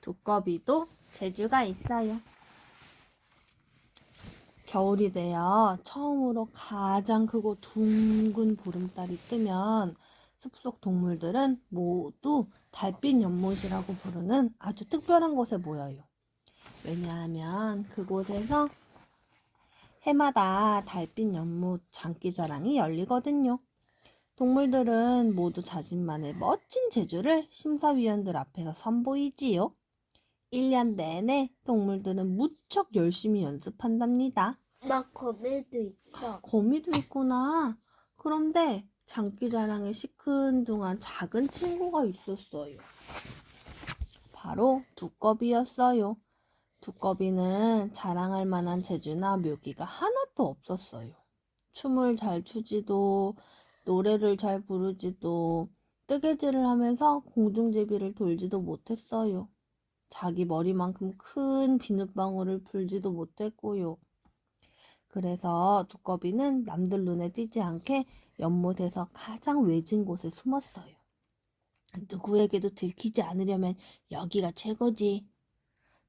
두꺼비도 재주가 있어요. 겨울이 되어 처음으로 가장 크고 둥근 보름달이 뜨면 숲속 동물들은 모두 달빛 연못이라고 부르는 아주 특별한 곳에 모여요. 왜냐하면 그곳에서 해마다 달빛 연못 장기자랑이 열리거든요. 동물들은 모두 자신만의 멋진 재주를 심사위원들 앞에서 선보이지요. 1년 내내 동물들은 무척 열심히 연습한답니다. 막 거미도 있어. 거미도 있구나. 그런데 장기자랑에 시큰둥한 작은 친구가 있었어요. 바로 두꺼비였어요. 두꺼비는 자랑할 만한 재주나 묘기가 하나도 없었어요. 춤을 잘 추지도, 노래를 잘 부르지도, 뜨개질을 하면서 공중제비를 돌지도 못했어요. 자기 머리만큼 큰 비눗방울을 불지도 못했고요. 그래서 두꺼비는 남들 눈에 띄지 않게 연못에서 가장 외진 곳에 숨었어요. 누구에게도 들키지 않으려면 여기가 최고지.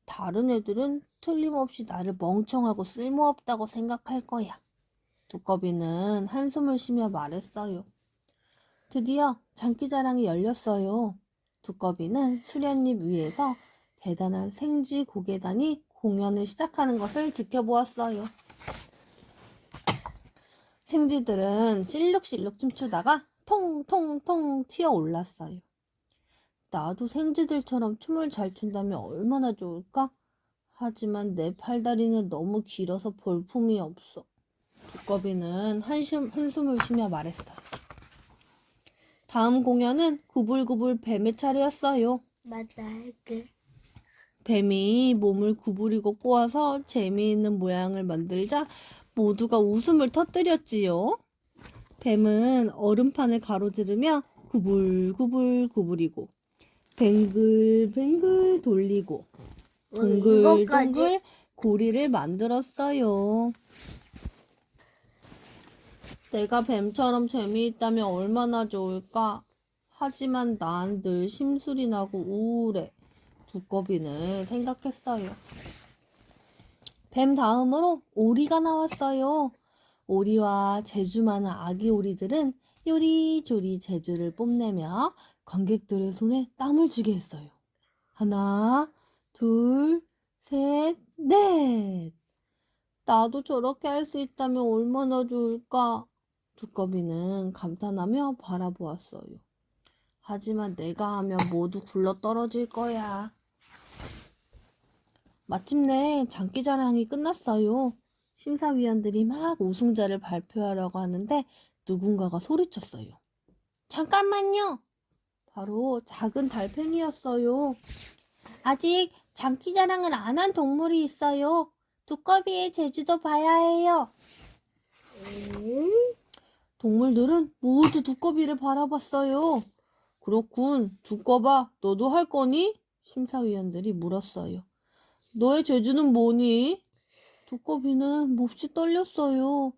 다른 애들은 틀림없이 나를 멍청하고 쓸모없다고 생각할 거야. 두꺼비는 한숨을 쉬며 말했어요. 드디어 장기자랑이 열렸어요. 두꺼비는 수련잎 위에서 대단한 생쥐 고개단이 공연을 시작하는 것을 지켜보았어요. 생쥐들은 실룩실룩 춤추다가 통통통 튀어 올랐어요. 나도 생쥐들처럼 춤을 잘 춘다면 얼마나 좋을까? 하지만 내 팔다리는 너무 길어서 볼품이 없어. 두꺼비는 한숨, 한숨을 쉬며 말했어요. 다음 공연은 구불구불 뱀의 차례였어요. 맞다 할게. 뱀이 몸을 구부리고 꼬아서 재미있는 모양을 만들자 모두가 웃음을 터뜨렸지요. 뱀은 얼음판을 가로지르며 구불구불 구부리고 뱅글뱅글 돌리고 동글동글 고리를 만들었어요. 내가 뱀처럼 재미있다면 얼마나 좋을까? 하지만 난 늘 심술이 나고 우울해. 두꺼비는 생각했어요. 뱀 다음으로 오리가 나왔어요. 오리와 재주 많은 아기 오리들은 요리조리 재주를 뽐내며 관객들의 손에 땀을 쥐게 했어요. 하나, 둘, 셋, 넷. 나도 저렇게 할 수 있다면 얼마나 좋을까? 두꺼비는 감탄하며 바라보았어요. 하지만 내가 하면 모두 굴러 떨어질 거야. 마침내 장기자랑이 끝났어요. 심사위원들이 막 우승자를 발표하려고 하는데 누군가가 소리쳤어요. 잠깐만요. 바로 작은 달팽이였어요. 아직 장기자랑을 안 한 동물이 있어요. 두꺼비의 제주도 봐야 해요. 음? 동물들은 모두 두꺼비를 바라봤어요. 그렇군. 두꺼봐, 너도 할 거니? 심사위원들이 물었어요. 너의 재주는 뭐니? 두꺼비는 몹시 떨렸어요.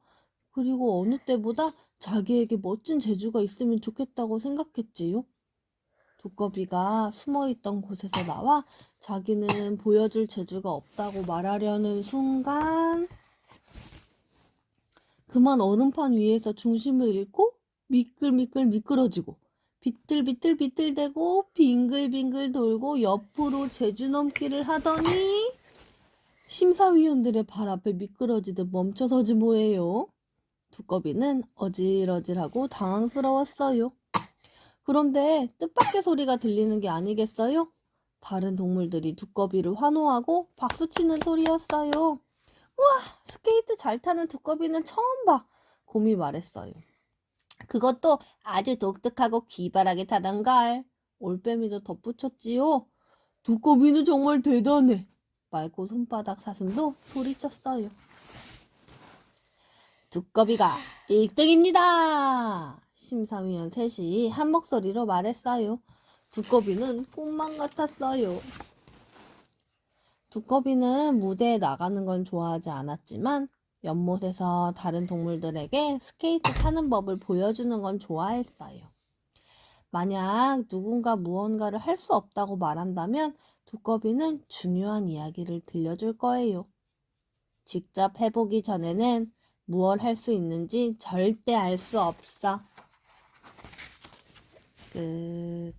그리고 어느 때보다 자기에게 멋진 재주가 있으면 좋겠다고 생각했지요. 두꺼비가 숨어 있던 곳에서 나와 자기는 보여줄 재주가 없다고 말하려는 순간 그만 얼음판 위에서 중심을 잃고 미끌미끌 미끄러지고 비틀비틀 비틀대고 빙글빙글 돌고 옆으로 제주 넘기를 하더니 심사위원들의 발 앞에 미끄러지듯 멈춰서지 뭐예요. 두꺼비는 어질어질하고 당황스러웠어요. 그런데 뜻밖의 소리가 들리는 게 아니겠어요? 다른 동물들이 두꺼비를 환호하고 박수치는 소리였어요. 우와, 스케이트 잘 타는 두꺼비는 처음 봐. 곰이 말했어요. 그것도 아주 독특하고 기발하게 타던걸. 올빼미도 덧붙였지요. 두꺼비는 정말 대단해. 말고 손바닥 사슴도 소리쳤어요. 두꺼비가 1등입니다. 심사위원 셋이 한 목소리로 말했어요. 두꺼비는 꿈만 같았어요. 두꺼비는 무대에 나가는 건 좋아하지 않았지만 연못에서 다른 동물들에게 스케이트 타는 법을 보여주는 건 좋아했어요. 만약 누군가 무언가를 할 수 없다고 말한다면 두꺼비는 중요한 이야기를 들려줄 거예요. 직접 해보기 전에는 무얼 할 수 있는지 절대 알 수 없어. 끝.